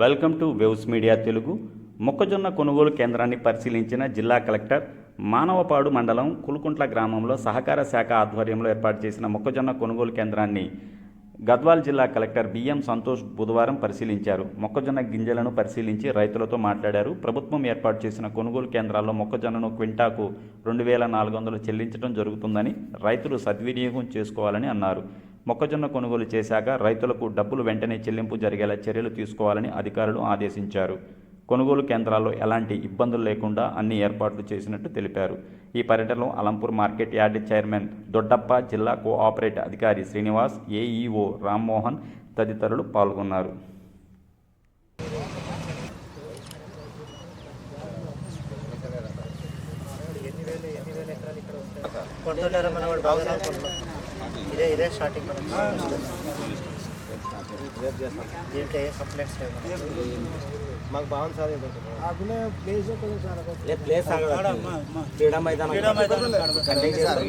Welcome to Waves media Telugu. మొక్కజొన్న కొనుగోలు కేంద్రాన్ని పరిశీలించిన జిల్లా కలెక్టర్ మానవపాడు మండలం కులుకుంట్ల గ్రామంలో సహకార శాఖ ఆధ్వర్యంలో ఏర్పాటు చేసిన మొక్కజొన్న కొనుగోలు కేంద్రాన్ని గద్వాల్ జిల్లా కలెక్టర్ బిఎం సంతోష్ బుధవారం పరిశీలించారు. మొక్కజొన్న గింజలను పరిశీలించి రైతులతో మాట్లాడారు. ప్రభుత్వం ఏర్పాటు చేసిన కొనుగోలు కేంద్రాల్లో మొక్కజొన్నను క్వింటాకు రెండు వేల నాలుగు వందలు చెల్లించడం జరుగుతుందని రైతులు సద్వినియోగం చేసుకోవాలని అన్నారు. మొక్కజొన్న కొనుగోలు చేశాక రైతులకు డబ్బులు వెంటనే చెల్లింపు జరిగేలా చర్యలు తీసుకోవాలని అధికారులు ఆదేశించారు కొనుగోలు కేంద్రాల్లో ఎలాంటి ఇబ్బందులు లేకుండా అన్ని ఏర్పాట్లు చేసినట్టు తెలిపారు ఈ పర్యటనలో Alampur market yard chairman Doddappa జిల్లా కోఆపరేట్ అధికారి శ్రీనివాస్ ఏఈఓ రామ్మోహన్ తదితరులు పాల్గొన్నారు ఎన్ని వేలు ఎన్ని వేల ఎకరాలు ఇక్కడ ఇదే ఇదే స్టార్టింగ్ మనం దీంట్లో ఏ కంప్లైంట్స్ లేవు మనకి. మాకు బాగుంది సార్ ఇది. ప్లేస్ క్రీడా మైదానం. కండక్ట్ చేస్తారు?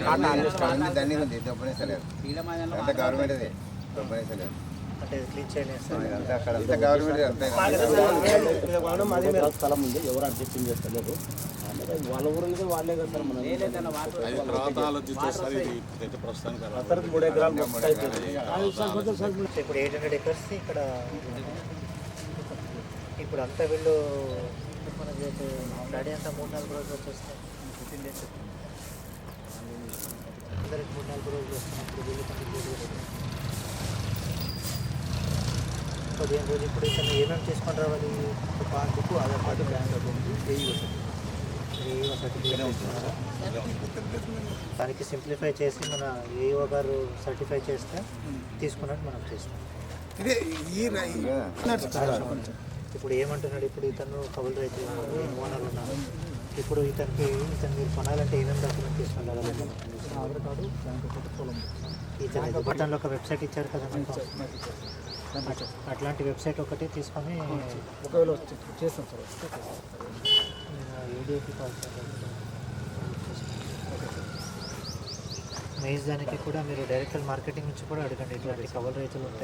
గవర్నమెంట్ అంటే క్లీన్ ఎకరాల స్థలం ఉంది ఎవరు అడ్జస్టింగ్ చేస్తలేదు. అందుకే వాళ్ళ ఊరు వాళ్ళే కదా సార్ మనం అతనికి మూడు ఎకరాలు మొత్తం అయిపోయింది. ఇప్పుడు ఎయిట్ హండ్రెడ్ ఎకర్స్ ఇక్కడ ఇప్పుడు అంతా వీళ్ళు మన డాడీ అంతా మూడు నాలుగు రోజులు వచ్చేస్తాయి ఫిఫ్టీన్ డేస్ అందరికి మూడు నాలుగు రోజులు వస్తున్నప్పుడు వీళ్ళు కంప్లీట్ చేసి పదిహేను రోజులు ఇప్పుడు ఇతను ఏమేమి చేసుకొని రావాలి? Passbook Aadhaar card bank account ఇస్తున్నారా దానికి సింప్లిఫై చేసి మన ఏఈఓ గారు సర్టిఫై చేస్తే తీసుకున్నట్టు మనం చేస్తాం. ఇదే ఈ రై- ఇప్పుడు ఏమంటున్నాడు? ఇప్పుడు ఇతను కబుల్ రైతు ఓనర్ ఉన్నారు. ఇప్పుడు ఇతనికి ఇతను మీరు కొనాలంటే ఏమేమి డాక్యుమెంట్ తీసుకుని రావాలి ఆధార్ కార్డు బ్యాంక్ అకౌంట్ పొలం. ఇతను బటన్లో ఒక వెబ్సైట్ ఇచ్చారు కదా అట్లాంటి వెబ్సైట్ ఒకటి తీసుకొని ఒకవేళ చేస్తాం సార్. వస్తే ఏడిఎఫ్ కాల్ మేజ్ దానికి కూడా మీరు డైరెక్ట్ మార్కెటింగ్ నుంచి కూడా అడగండి. ఇట్లాంటి కవల్ రైతులు ఉంటాయి.